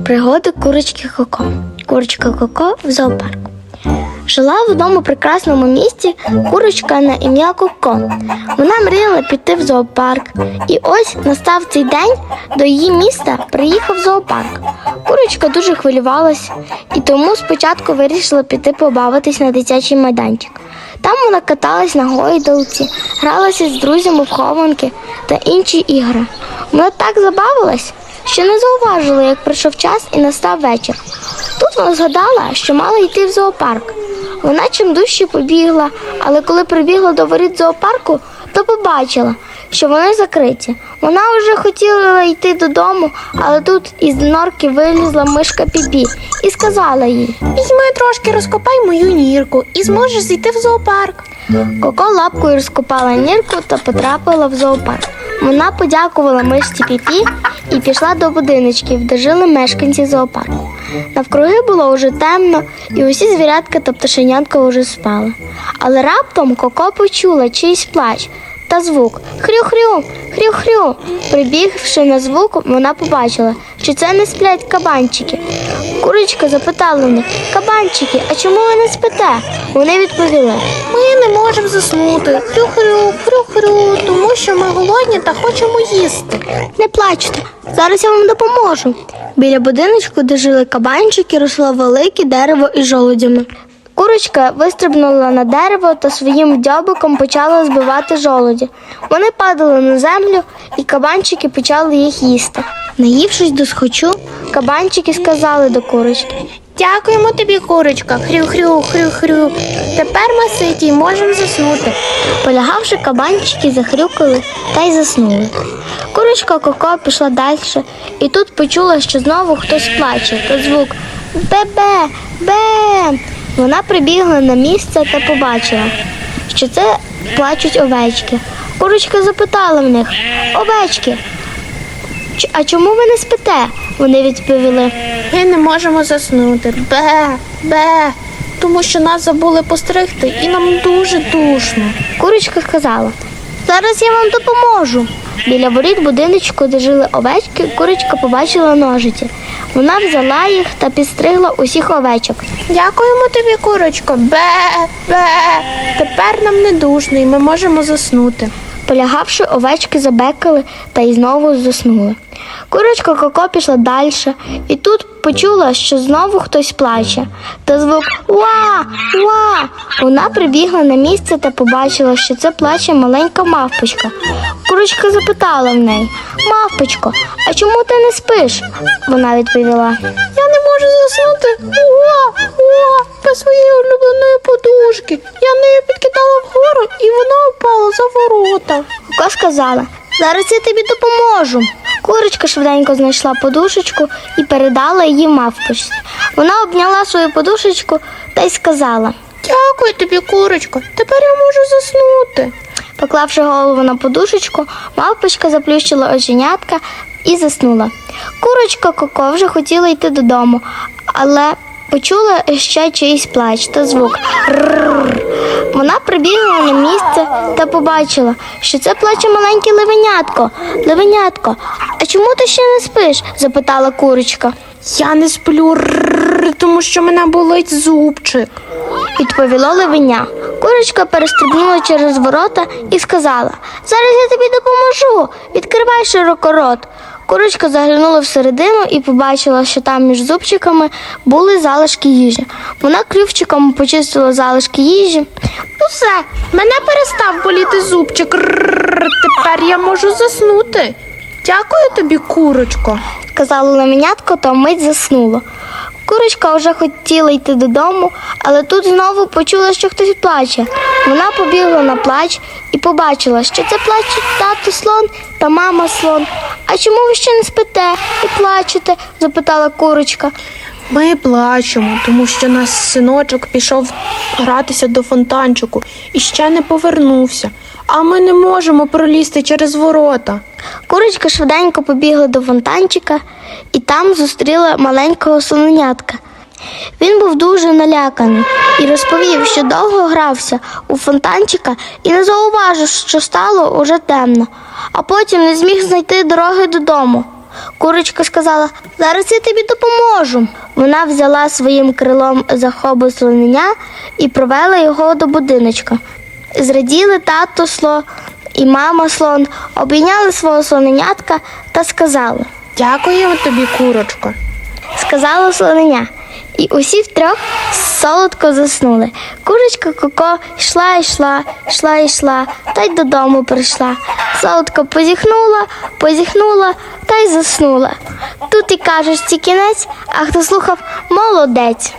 Пригоди курочки Коко. Курочка Коко в зоопарку. Жила в одному прекрасному місті курочка на ім'я Коко. Вона мріяла піти в зоопарк. І ось настав цей день до її міста приїхав зоопарк. Курочка дуже хвилювалась і тому спочатку вирішила піти побавитись на дитячий майданчик. Там вона каталась на гойдалці, гралася з друзями в хованки та інші ігри. Вона так забавилась, що не зауважила, як прийшов час і настав вечір. Тут вона згадала, що мала йти в зоопарк. Вона чим дужче побігла, але коли прибігла до воріт зоопарку, то побачила, що вони закриті. Вона вже хотіла йти додому, але тут із норки вилізла мишка Піпі і сказала їй. Візьми трошки розкопай мою нірку і зможеш зайти в зоопарк. Коко лапкою розкопала нірку та потрапила в зоопарк. Вона подякувала мишці Піпі і пішла до будиночків, де жили мешканці зоопарку. Навкруги було уже темно, і усі звірятка та пташенятка уже спали. Але раптом Коко почула чийсь плач та звук хрю-хрю, хрю-хрю. Прибігши на звук, вона побачила, що це не сплять кабанчики. Курочка запитала них кабанчики, а чому ви не спите? Вони відповіли. Ми не можемо заснути. Хрю-хрю, хрю-хрю, тому що ми голодні та хочемо їсти. Не плачте, зараз я вам допоможу. Біля будиночку, де жили кабанчики, росло велике дерево із жолудями. Курочка вистрибнула на дерево та своїм дзьобиком почала збивати жолуді. Вони падали на землю, і кабанчики почали їх їсти. Наївшись до схочу, кабанчики сказали до курочки. Дякуємо тобі, курочка. Хрю-хрю, хрю-хрю. Тепер ми ситі й можемо заснути. Полягавши, кабанчики захрюкали та й заснули. Курочка Коко пішла далі, і тут почула, що знову хтось плаче, та звук бе-бе, бе. Вона прибігла на місце та побачила, що це плачуть овечки. Курочка запитала в них овечки, «Ч- а чому ви не спите? Вони відповіли. Ми не можемо заснути. Бе, бе. Тому що нас забули постригти і нам дуже душно. Курочка сказала: Зараз я вам допоможу. Біля воріт будиночку, де жили овечки, курочка побачила ножиці. Вона взяла їх та підстригла усіх овечок. Дякуємо тобі, курочко. Бе, бе. Тепер нам не душно і ми можемо заснути. Полягавши, овечки забекали та й знову заснули. Курочка Коко пішла далі, і тут почула, що знову хтось плаче. Та звук Уа! Уа! Вона прибігла на місце та побачила, що це плаче маленька мавпочка. Курочка запитала в неї Мавпочко, а чому ти не спиш? Вона відповіла. Я не можу заснути. Уа, уа, без своєї улюбленої подушки. Я нею підкидала вгору і вона впала за ворота. Коко сказала, зараз я тобі допоможу. Курочка швиденько знайшла подушечку і передала її мавпочці. Вона обняла свою подушечку та й сказала, Дякую тобі, курочко. Тепер я можу заснути. поклавши голову на подушечку, мавпочка заплющила оченятка і заснула. Курочка Коко вже хотіла йти додому, але почула ще чийсь плач та звук. Вона прибігла на місце та побачила, що це плаче маленьке левенятко. Левенятко, а чому ти ще не спиш? запитала курочка. Я не сплю, тому що мене болить зубчик. Відповіло левеня. Курочка перестрибнула через ворота і сказала: Зараз я тобі допоможу. Відкривай широко рот. Курочка заглянула всередину і побачила, що там між зубчиками були залишки їжі. Вона клювчиком почистила залишки їжі. Усе, мене перестав боліти зубчик. Тепер я можу заснути. Дякую тобі, курочко. сказала леменятко, та вмить заснуло. Курочка вже хотіла йти додому, але тут знову почула, що хтось плаче. Вона побігла на плач і побачила, що це плачуть тато слон та мама слон. А чому ви ще не спите і плачете? запитала курочка. Ми плачемо, тому що наш синочок пішов гратися до фонтанчику і ще не повернувся. А ми не можемо пролізти через ворота. Курочка швиденько побігла до фонтанчика і там зустріла маленького слоненятка. Він був дуже наляканий і розповів, що довго грався у фонтанчика і не зауважив, що стало уже темно, а потім не зміг знайти дороги додому. Курочка сказала: Зараз я тобі допоможу. Вона взяла своїм крилом за хобу слонення і провела його до будиночка. Зраділи тато слон і мама слон, обійняли свого слоненятка та сказали. Дякуємо тобі, курочко. сказала слонення. І усі втрьох солодко заснули. Курочка Коко йшла, йшла, йшла, йшла, та й додому прийшла. Солодко позіхнула, позіхнула та й заснула. Тут і кажеш ці кінець, а хто слухав молодець.